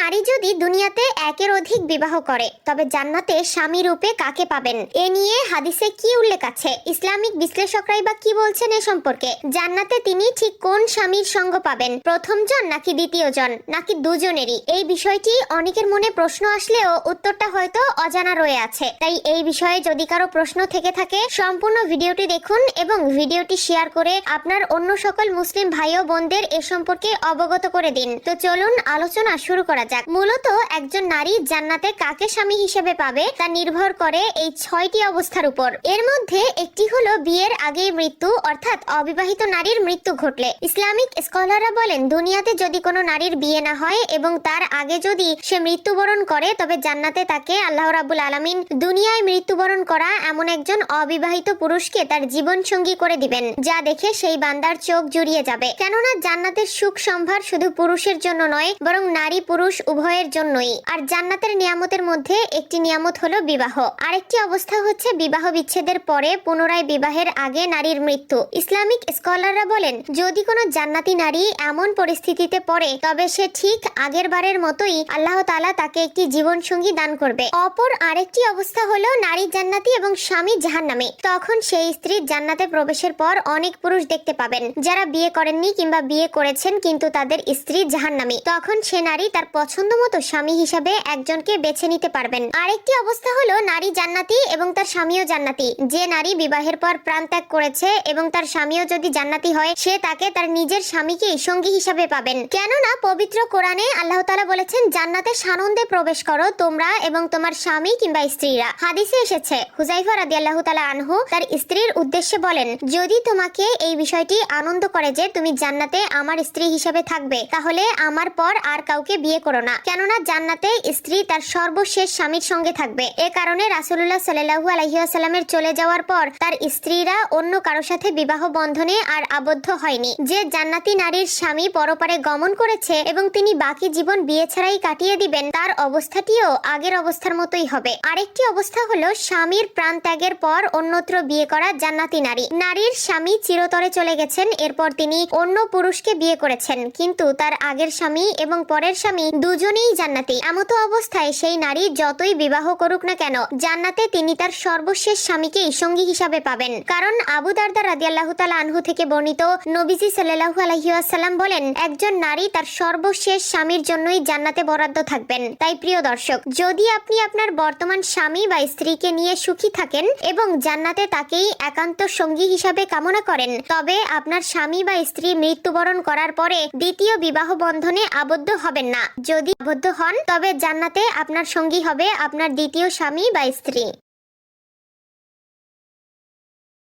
নারী যদি দুনিয়াতে একের অধিক বিবাহ করে, তবে জান্নাতে স্বামী রূপে কাকে পাবেন? এ নিয়ে হাদিসে কি উল্লেখ আছে? ইসলামিক বিশ্লেষকরাই বা কি বলছেন এ সম্পর্কে? জান্নাতে তিনি ঠিক কোন স্বামীর সঙ্গ পাবেন? প্রথম জন নাকি দ্বিতীয় জন নাকি দুজনেরই? এই বিষয়টি অনেকের মনে প্রশ্ন আসলেও উত্তরটা হয়তো অজানা রয়ে আছে। তাই এই বিষয়ে যদি কারও প্রশ্ন থেকে থাকে, সম্পূর্ণ ভিডিওটি দেখুন এবং ভিডিওটি শেয়ার করে আপনার অন্য সকল মুসলিম ভাই ও বোনদের এ সম্পর্কে অবগত করে দিন। তো চলুন আলোচনা শুরু করা যাক। মূলত একজন নারী জান্নাতে কাকে স্বামী হিসেবে পাবে তা নির্ভর করে এই ছয়টি অবস্থার উপর। এর মধ্যে একটি হলো বিয়ের আগেই মৃত্যু, অর্থাৎ অবিবাহিত নারীর মৃত্যু ঘটলে। ইসলামিক স্কলাররা বলেন, দুনিয়াতে যদি কোনো নারীর বিয়ে না হয় এবং তার আগে যদি সে মৃত্যুবরণ করে, তবে জান্নাতে তাকে আল্লাহ রাবুল আলামিন দুনিয়ায় মৃত্যুবরণ করা এমন একজন অবিবাহিত পুরুষকে তার জীবন সঙ্গী করে দিবেন, যা দেখে সেই বান্দার চোখ জুড়িয়ে যাবে। কেননা জান্নাতের সুখ সম্ভার শুধু পুরুষের জন্য নয়, বরং নারী পুরুষ উভয়ের জন্যই। আর জান্নাতের নিয়ামতের মধ্যে একটি নিয়ামত হলো বিবাহ। আরেকটি অবস্থা হচ্ছে বিবাহ বিচ্ছেদের পরে পুনরায় বিবাহের আগে নারীর মৃত্যু। ইসলামিক স্কলাররা বলেন, যদি কোনো জান্নাতি নারী এমন পরিস্থিতিতে পড়ে, তবে সে ঠিক আগের বারের মতোই আল্লাহ তাআলা তাকে একটি জীবন সঙ্গী দান করবে। অপর আরেকটি অবস্থা হলো নারী জান্নাতি এবং স্বামী জাহান্নামে। তখন সেই স্ত্রী জান্নাতে প্রবেশের পর অনেক পুরুষ দেখতে পাবেন, যারা বিয়ে করেননি কিংবা বিয়ে করেছেন কিন্তু তাদের স্ত্রী জাহান্নামী। তখন সে নারী তার পছন্দ মতো স্বামী হিসাবে একজনকে বেছে নিতে পারবেন। আরেকটি অবস্থা হলো, নারী জান্নাতি এবং তার স্বামীও জান্নাতি। যে নারী বিবাহের পর প্রাণ ত্যাগ করেছে এবং তার স্বামীও যদি জান্নাতি হয়, সে তাকে তার নিজের স্বামীকেই সঙ্গী হিসাবে পাবেন। কেননা, পবিত্র কোরআনে আল্লাহ তাআলা বলেছেন, জান্নাতে সানন্দে প্রবেশ করো তোমরা এবং তোমার স্বামী কিংবা স্ত্রীরা। হাদিসে এসেছে হুজাইফা রাদিয়াল্লাহু তাআলা আনহু তার স্ত্রীর উদ্দেশ্যে বলেন, যদি তোমাকে এই বিষয়টি আনন্দ করে যে তুমি জান্নাতে আমার স্ত্রী হিসেবে থাকবে, তাহলে আমার পর আর কাউকে বিয়ে করো না কেননা জান্নাতে স্ত্রী তার সর্বশেষ স্বামীর সঙ্গে থাকবে। এ কারণে রাসূলুল্লাহ সাল্লাল্লাহু আলাইহি ওয়াসাল্লামের চলে যাওয়ার পর তার স্ত্রীরা অন্য কারও সাথে বিবাহ বন্ধনে আর আবদ্ধ হয়নি। যে জান্নাতি নারীর স্বামী পরপারে গমন করেছে এবং তিনি বাকি জীবন বিয়ে ছাড়াই কাটিয়ে দিবেন, তার অবস্থাটিও আগের অবস্থার মতোই হবে। আরেকটি অবস্থা হলো স্বামীর প্রাণ ত্যাগের পর অন্যত্র বিয়ে করা জান্নাতি নারী। নারীর স্বামী চিরতরে চলে গেছেন, এরপর তিনি অন্য পুরুষকে বিয়ে করেছেন। কিন্তু তার আগের স্বামী এবং পরের স্বামী দুজনেই জান্নাতি। এমতো অবস্থায় সেই নারী যতই বিবাহ করুক না কেন, জান্নাতে তিনি তার সর্বশেষ স্বামীকেই সঙ্গী হিসাবে পাবেন। কারণ আবু দারদা রাদিয়াল্লাহু তাআলা আনহু থেকে বর্ণিত নবীজি সাল্লাল্লাহু আলাইহি ওয়াসাল্লাম বলেন, একজন নারী তার সর্বশেষ স্বামীর জন্যই জান্নাতে বরাদ্দ থাকবেন। তাই প্রিয় দর্শক, যদি আপনি আপনার বর্তমান স্বামী বা স্ত্রীকে নিয়ে সুখী থাকেন এবং জান্নাতে তাকেই একান্ত সঙ্গী হিসাবে কামনা করেন, তবে আপনার স্বামী বা স্ত্রী মৃত্যুবরণ করার পরে দ্বিতীয় বিবাহ বন্ধনে আবদ্ধ হবেন না। যদি আবদ্ধ হন তবে জান্নাতে আপনার সঙ্গী হবে আপনার দ্বিতীয় স্বামী বা স্ত্রী।